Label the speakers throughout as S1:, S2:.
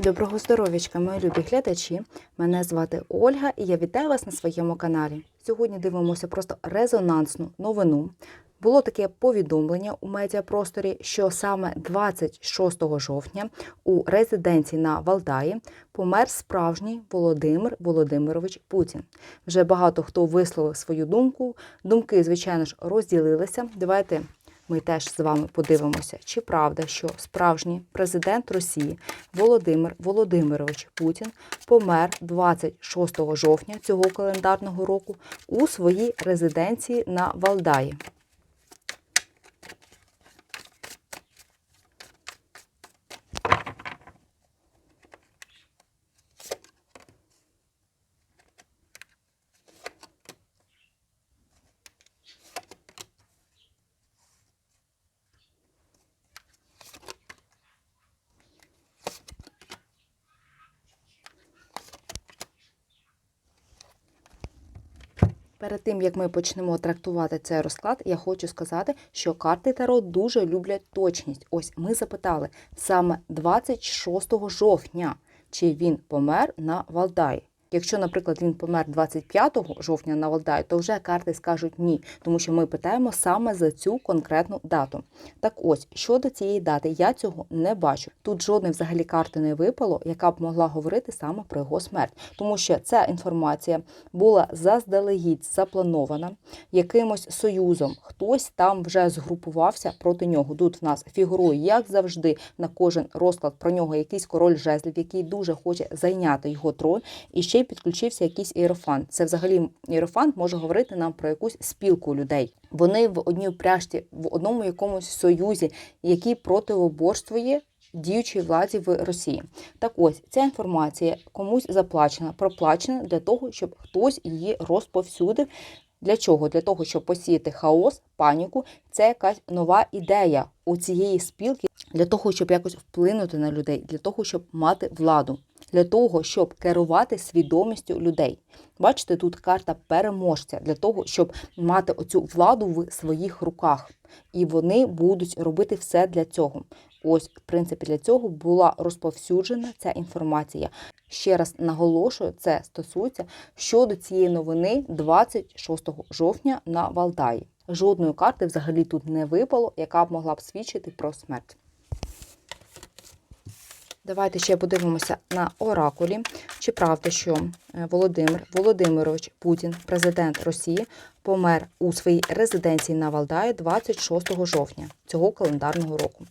S1: Доброго здоров'ячка, мої любі глядачі. Мене звати Ольга і я вітаю вас на своєму каналі. Сьогодні дивимося просто резонансну новину. Було таке повідомлення у медіапросторі, що саме 26 жовтня у резиденції на Валдаї помер справжній Володимир Володимирович Путін. Вже багато хто висловив свою думку. Думки, звичайно ж, розділилися. Давайте ми теж з вами подивимося, чи правда, що справжній президент Росії Володимир Володимирович Путін помер 26 жовтня цього календарного року у своїй резиденції на Валдаї. Перед тим як ми почнемо трактувати цей розклад, я хочу сказати, що карти Таро дуже люблять точність. Ось ми запитали саме 26 жовтня, чи він помер на Валдаї. Якщо, наприклад, він помер 25 жовтня на Валдаї, то вже карти скажуть ні, тому що ми питаємо саме за цю конкретну дату. Так ось щодо цієї дати, я цього не бачу. Тут жодної взагалі карти не випало, яка б могла говорити саме про його смерть, тому що ця інформація була заздалегідь запланована якимось союзом. Хтось там вже згрупувався проти нього. Тут в нас фігурує, як завжди, на кожен розклад про нього якийсь король жезлів, який дуже хоче зайняти його трон. І ще й підключився якийсь іерофант. Це взагалі іерофант може говорити нам про якусь спілку людей. Вони в одній пряжці, в одному якомусь союзі, який противоборствує діючій владі в Росії. Так ось ця інформація комусь заплачена, проплачена для того, щоб хтось її розповсюдив. Для чого? Для того, щоб посіяти хаос, паніку. Це якась нова ідея у цієї спілки для того, щоб якось вплинути на людей, для того, щоб мати владу, для того, щоб керувати свідомістю людей. Бачите, тут карта переможця для того, щоб мати оцю владу в своїх руках. І вони будуть робити все для цього. Ось, в принципі, для цього була розповсюджена ця інформація. Ще раз наголошую, це стосується щодо цієї новини 26 жовтня на Валдаї. Жодної карти взагалі тут не випало, яка б могла б свідчити про смерть. Давайте ще подивимося на оракулі. Чи правда, що Володимир Володимирович Путін, президент Росії, помер у своїй резиденції на Валдаї 26 жовтня цього календарного року?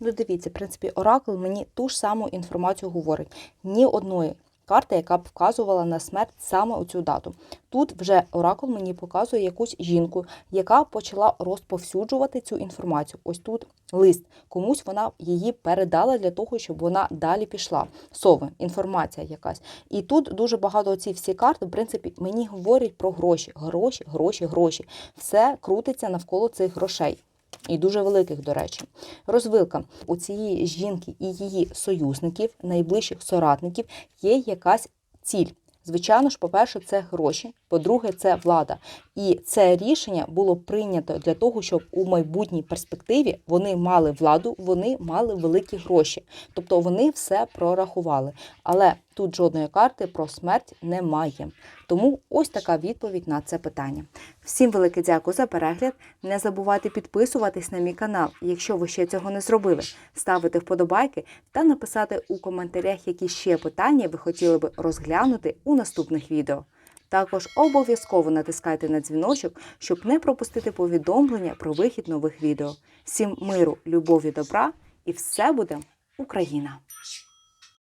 S1: Ну, дивіться, в принципі, оракул мені ту ж саму інформацію говорить. Ні одної карти, яка б вказувала на смерть саме у цю дату. Тут вже оракул мені показує якусь жінку, яка почала розповсюджувати цю інформацію. Ось тут лист. Комусь вона її передала для того, щоб вона далі пішла. Сови, інформація якась. І тут дуже багато ці всі карти, в принципі, мені говорять про гроші. Гроші, гроші, гроші. Все крутиться навколо цих грошей. І дуже великих, до речі, розвилка у цієї жінки і її союзників, найближчих соратників, є якась ціль. Звичайно ж, по-перше, це гроші, по-друге, це влада. І це рішення було прийнято для того, щоб у майбутній перспективі вони мали владу, вони мали великі гроші. Тобто вони все прорахували. Але тут жодної карти про смерть немає. Тому ось така відповідь на це питання. Всім велике дякую за перегляд. Не забувайте підписуватись на мій канал, якщо ви ще цього не зробили, ставити вподобайки та написати у коментарях, які ще питання ви хотіли би розглянути у наступних відео. Також обов'язково натискайте на дзвіночок, щоб не пропустити повідомлення про вихід нових відео. Всім миру, любові, добра і все буде Україна!